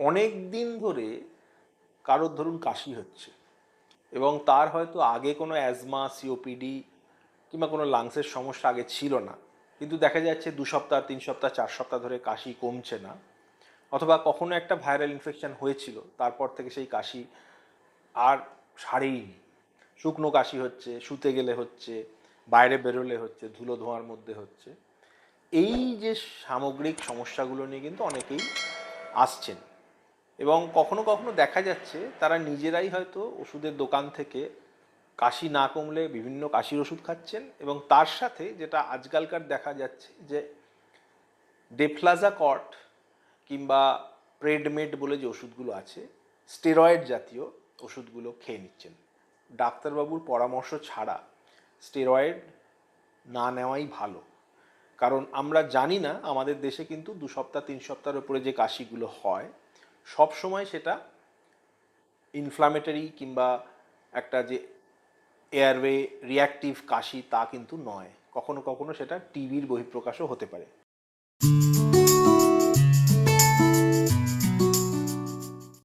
অনেক দিন ধরে কারোর ধরুন কাশি হচ্ছে এবং তার হয়তো আগে কোনো অ্যাজমা সিওপিডি কিংবা কোনো লাংসের সমস্যা আগে ছিল না। কিন্তু দেখা যাচ্ছে দু সপ্তাহ, তিন সপ্তাহ, চার সপ্তাহ ধরে কাশি কমছে না। অথবা কখনো একটা ভাইরাল ইনফেকশন হয়েছিল, তারপর থেকে সেই কাশি আর সারেইনি। শুকনো কাশি হচ্ছে, শুতে গেলে হচ্ছে, বাইরে বেরোলে হচ্ছে, ধুলো ধোঁয়ার মধ্যে হচ্ছে। এই যে সামগ্রিক সমস্যাগুলো নিয়ে কিন্তু অনেকেই আসছেন। এবং কখনো কখনো দেখা যাচ্ছে তারা নিজেরাই হয়তো ওষুধের দোকান থেকে কাশি না কমলে বিভিন্ন কাশির ওষুধ খাচ্ছেন এবং তার সাথে যেটা আজকালকার দেখা যাচ্ছে যে ডেফ্লাজা কট কিংবা প্রেডমেড বলে যে ওষুধগুলো আছে, স্টেরয়েড জাতীয় ওষুধগুলো খেয়ে নিচ্ছেন। ডাক্তারবাবুর পরামর্শ ছাড়া স্টেরয়েড না নেওয়াই ভালো। কারণ আমরা জানি না, আমাদের দেশে কিন্তু দু সপ্তাহ, তিন সপ্তাহের উপরে যে কাশিগুলো হয় সব সময় সেটা ইনফ্লামেটারি কিংবা একটা যে এয়ারওয়ে রিয়াক্টিভ কাশি তা কিন্তু নয়। কখনো কখনো সেটা টিভির বহিঃপ্রকাশও হতে পারে।